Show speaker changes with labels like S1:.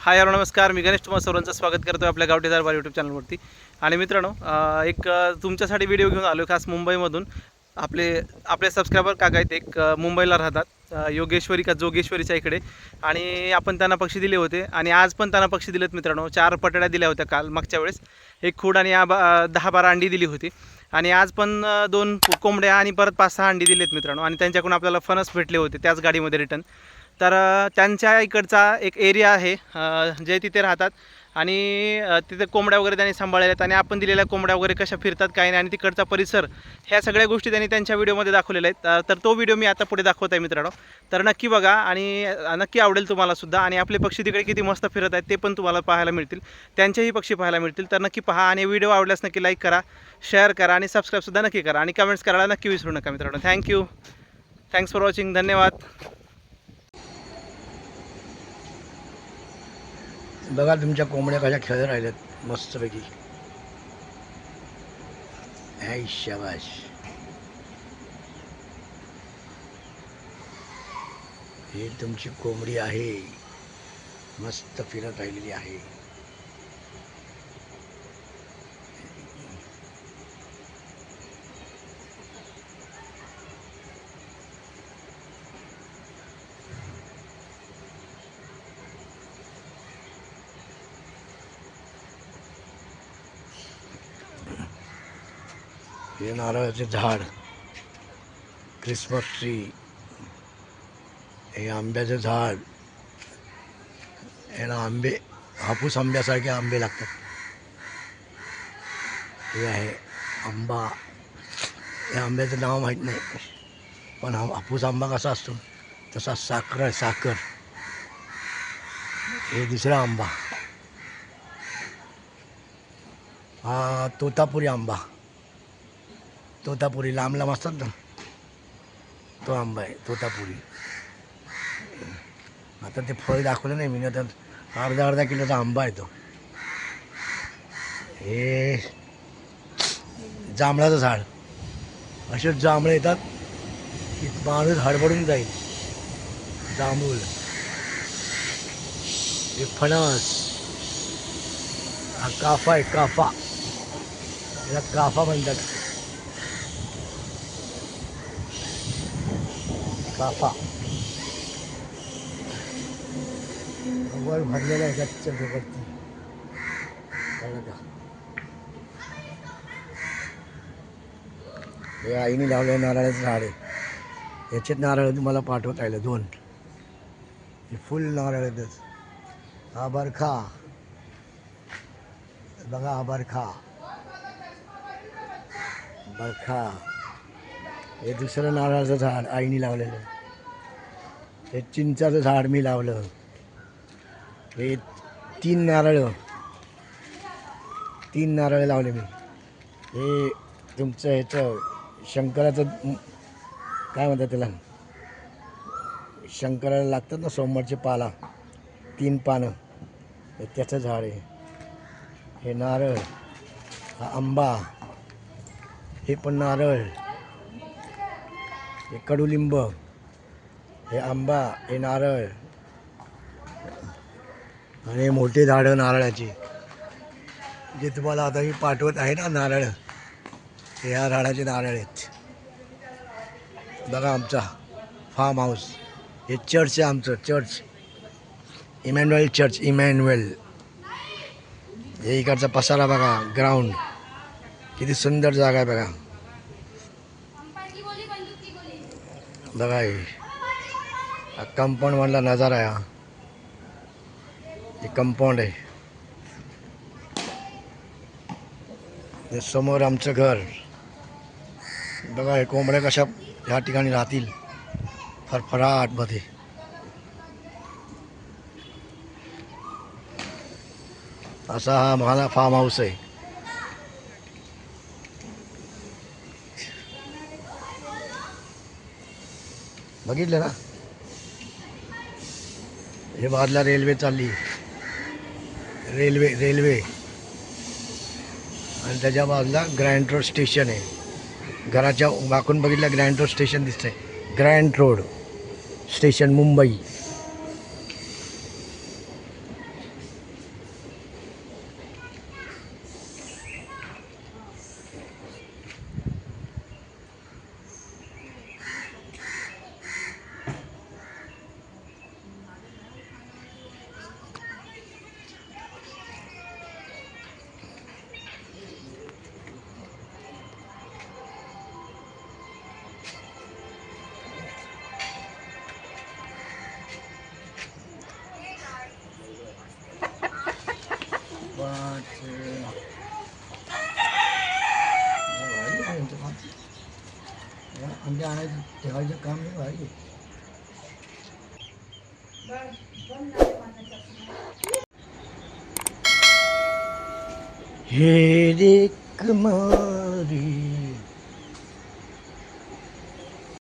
S1: Hi hello नमस्कार. मी गणेश तुम्हाला सर्वांचं स्वागत करतो आपल्या गावठी दरबार यूट्यूब चॅनलवरती आणि मित्रांनो एक तुमच्यासाठी व्हिडिओ घेऊन आलो खास मुंबईमधून. आपले आपले सबस्क्रायबर काका आहेत एक मुंबईला राहतात योगेश्वरी का जोगेश्वरीच्या इकडे. आणि आपण त्यांना पक्षी दिले होते. आणि आज पण त्यांना पक्षी दिलेत मित्रांनो. चार पटड्या दिल्या होत्या काल मागच्या वेळेस. एक खूड आणि आ- बा- दहा बारा अंडी दिली होती. आणि आज पण दोन कोंबड्या आणि परत पाच सहा अंडी दिलेत मित्रांनो. आणि त्यांच्याकडून आपल्याला फणस भेटले होते त्याच गाडीमध्ये रिटर्न. तर त्यांच्या इकडचा एक एरिया आहे जे तिथे राहतात. आणि तिथे कोंबड्या वगैरे त्यांनी सांभाळलेल्या आहेत आणि आपण दिलेल्या कोंबड्या वगैरे कशा फिरतात काय नाही आणि तिकडचा परिसर ह्या सगळ्या गोष्टी त्यांनी त्यांच्या व्हिडिओमध्ये दाखवलेल्या आहेत. तर तो व्हिडिओ मी आता पुढे दाखवत आहे मित्रांनो. तर नक्की बघा आणि नक्की आवडेल तुम्हाला सुद्धा. आणि आपले पक्षी तिकडे किती मस्त फिरत आहेत ते पण तुम्हाला पाहायला मिळतील. त्यांचेही पक्षी पाहायला मिळतील. तर नक्की पहा आणि व्हिडिओ आवडल्यास नक्की लाईक करा शेअर करा आणि सबस्क्राईबसुद्धा नक्की करा. आणि कमेंट्स करायला नक्की विसरू नका मित्रांनो. थँक्यू थँक्स फॉर वॉचिंग धन्यवाद.
S2: बघा तुमच्या कोंबड्या कशा खेळत राहिल्यात मस्तपैकी. ऐ शाबाश ही तुमची कोंबडी आहे. मस्त फिरत राहिलेली आहे. हे नारळाचे झाड क्रिसमस ट्री हे आंब्याचं झाड याला आंबे हापूस आंब्यासारखे आंबे लागतात. हे आहे आंबा. या आंब्याचं नाव माहीत नाही पण हा हापूस आंबा कसा असतो? तसा साखर आहे साखर. हे दुसरा आंबा. हा तोतापुरी आंबा. तोतापुरी लांब लांब असतात ना. तो आंबा आहे तोतापुरी. आता ते फळ दाखवलं नाही मी आता अर्धा अर्धा किलोचा आंबा आहे तो. हे जांभळाचं झाड. असेच जांभळं येतात की माणूस हडबडून जाईल. जांभूळ. हे फणस. हा काफा आहे काफा. याला काफा म्हणतात. काफा वर भरलेला आहे गच्च वरती कळलं का हे आईने लावले नारळाचं झाड. आहे याच्यात नारळ तुम्हाला पाठवत येईल दोन. हे फुल नारळ येतच हा बरखा बघा हा बरखा बरखा हे दुसरं नारळाचं झाड आईने लावलेलं. हे चिंचाचं झाड मी लावलं. हे तीन नारळ. तीन नारळ लावले मी. हे तुमचं ह्याचं शंकराचं काय म्हणतात त्याला? शंकराला लागतात ना सोमवारचे पाला. तीन पानं. हे त्याचं झाड आहे. हे नारळ. हा आंबा. हे पण नारळ. हे कडुलिंब हे आंबा हे नारळ आणि मोठे झाडं नारळाची. जे तुम्हाला आता मी पाठवत आहे ना नारळ हे ह्या झाडाचे नारळ आहेत. बघा आमचा फार्म हाऊस हे चर्च आहे आमचं चर्च इमॅन्युएल चर्च इमॅन्युएल हे इकडचा पसारा बघा ग्राउंड किती सुंदर जागा आहे बघा. बघा हे. हा कंपाऊंड मधला नजारा आहे हा. हे कंपाऊंड आहे. हे समोर आमचं घर. बघा हे कोंबड्या कशा ह्या ठिकाणी राहतील. फरफराटमध्ये असा हा मला फार्म हाऊस आहे. बघितलं ना? हे बाजला रेल्वे चालली. रेल्वे रेल्वे आणि त्याच्या बाजूला ग्रँड रोड स्टेशन आहे. घराच्या वाकून बघितलं ग्रँड रोड स्टेशन दिसतंय. Grand Road station Mumbai. anh ra đây chờ cho con biết vậy. gì Hề đi cứ